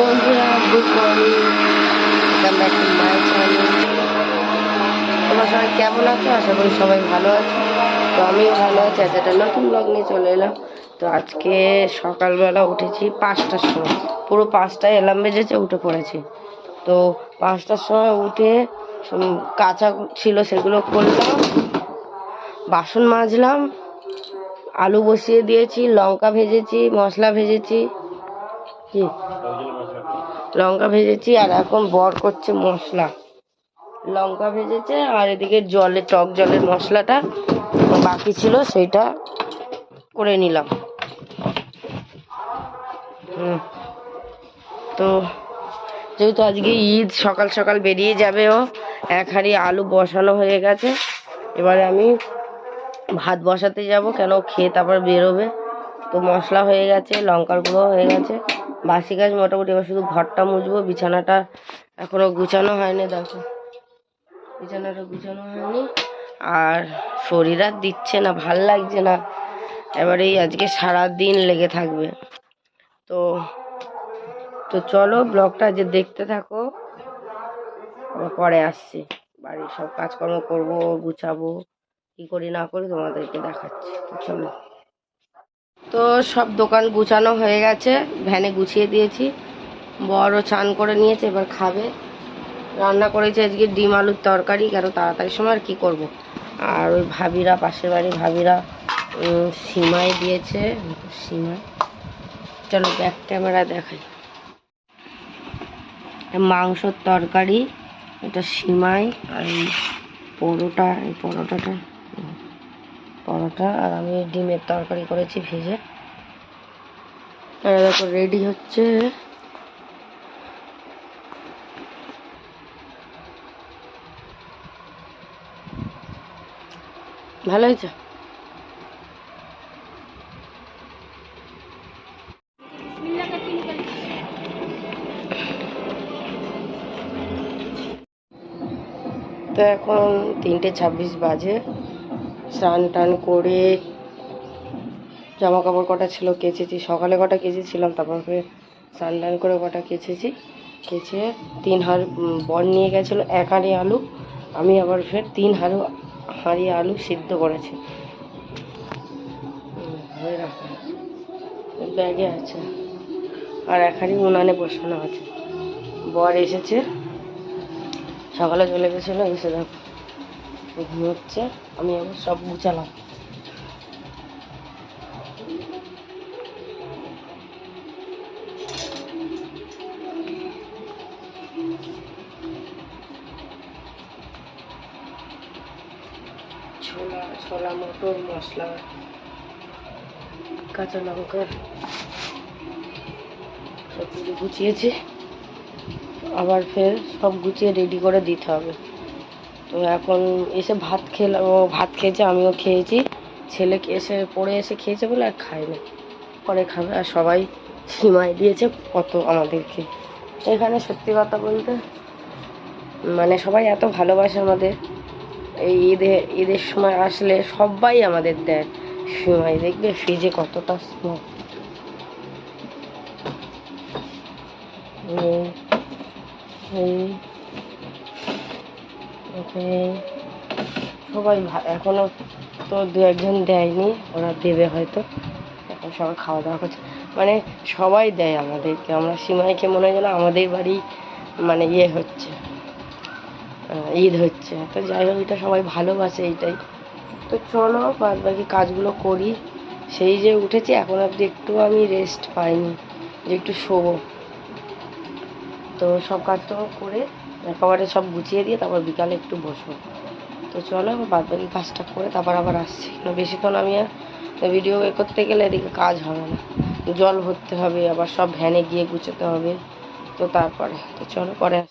বন্ধুরা good morning welcome back to my channel তোমরা সবাই কেমন আছো? আশা করি সবাই ভালো আছো। তো আমিও ভালো আছি। আজ একটা নতুন ব্লগ নিয়ে চলে এলাম। তো আজকে সকালবেলা উঠেছি পাঁচটার সময়। পুরো পাঁচটায় এলাম বেজেছে, উঠে পড়েছি। তো পাঁচটার সময় উঠে কাঁচা ছিল সেগুলো করলাম বাসন মাজলাম, আলু বসিয়ে দিয়েছি, লঙ্কা ভেজেছি, মশলা ভেজেছি। কি? লঙ্কা ভেজেছি আর এখন বর করছে মশলা। লঙ্কা ভেজেছে আর এদিকে জলে, টক জলের মশলাটা বাকি ছিল, সেইটা করে নিলাম। তো যেহেতু আজকে ঈদ, সকাল সকাল বেরিয়ে যাবে ও, এক হাঁড়ি আলু বসানো হয়ে গেছে। এবারে আমি ভাত বসাতে যাব, কেন খেয়ে তারপর বেরোবে। তো মশলা হয়ে গেছে, লঙ্কার গুঁড়ো হয়ে গেছে। বাসি কাজ মোটামুটি, এবার শুধু ঘরটা মুছবো, বিছানাটা এখনও গুছানো হয়নি, দেখো। বিছানাটা গুছানো হয়নি, আর শরীর আর দিচ্ছে না, ভালো লাগছে না। এবার আজকে সারা দিন লেগে থাকবে। তো তো চলো ব্লগটা যে দেখতে থাকো পরে আসছি। বাড়ির সব কাজকর্ম করব, গুছাবো, কি করি না করি তোমাদেরকে দেখাচ্ছি। চলো। তো সব দোকান গুছানো হয়ে গেছে, ভ্যানে গুছিয়ে দিয়েছি। বড় চান করে নিয়েছে, এবার খাবে। রান্না করেছে আজকে ডিম আলুর তরকারি, কেন তাড়াতাড়ি সময় আর কী করব? আর ওই ভাবিরা, পাশের বাড়ি ভাবিরা সিমাই দিয়েছে। সিমাই চলো ব্যাক ক্যামেরা দেখাই। মাংসর তরকারি, এটা সিমাই আর পরোটা, এই পরোটাটা। পরোটা আর আমি ডিমের তরকারি করেছি ভেজে। দেখো রেডি হচ্ছে। ভালো হয়েছে? তো এখন তিনটে ছাব্বিশ বাজে। স্নান টান করে জামা কাপড় কটা ছিল কেচেছি। সকালে কটা কেচেছিলাম তারপর স্নান টান করে কটা কেচেছি। কেচে তিন উম, বর নিয়ে গেছিল এক হাঁড়ি আলু। আমি আবার ফের তিন হাড়ু হাঁড়ি আলু সিদ্ধ করেছি। ব্যাগে আছে। আর এক হাঁড়ি উনানে বসানো আছে। বর এসেছে। সকালে চলে গেছিল এসে দেখো। ঘুমোচ্ছে আমি আবার সব গুছালাম। ছোলা ছোলা, মটর, মশলা, কাঁচা লঙ্কা সব গুছিয়েছি। আবার ফের সব গুছিয়ে রেডি করে দিতে হবে। তো এখন এসে ভাত খেলাম ও ভাত খেয়েছে, আমিও খেয়েছি। ছেলেকে এসে, পড়ে এসে খেয়েছে বলে আর খায় না। পরে খাবে আর সবাই সীমায় দিয়েছে কত আমাদেরকে। এখানে সত্যি কথা বলতে মানে সবাই এত ভালোবাসে আমাদের। এই ঈদে, ঈদের সময় আসলে সবাই আমাদের দেয় সিমাই। দেখবে ফ্রিজে কতটা স্মোক ভা- এখনও তো দু একজন দেয়নি, ওরা দেবে হয়তো। এখন সবাই খাওয়া দাওয়া করছে। মানে সবাই দেয় আমাদেরকে। আমরা সীমাইকে মনে হয় যেন আমাদের বাড়ি মানে ইয়ে হচ্ছে ঈদ হচ্ছে। তো যাই হোক, এটা সবাই ভালোবাসে এইটাই। তো চলো বাদ বাকি কাজগুলো করি। সেই যে উঠেছি, এখন অব্দি একটু আমি রেস্ট পাইনি, যে একটু শোবো। তো সব কাজটাও করে একেবারে সব গুছিয়ে দিয়ে তারপর বিকালে একটু বসবো। তো চলো আবার বাদ বাকি কাজটা করে তারপর আবার আসছি। বেশিক্ষণ আমি আর ভিডিও করতে গেলে এদিকে কাজ হবে না। জল ভরতে হবে, আবার সব ভ্যানে গিয়ে গুছোতে হবে। তো তারপরে, তো চলো, পরে।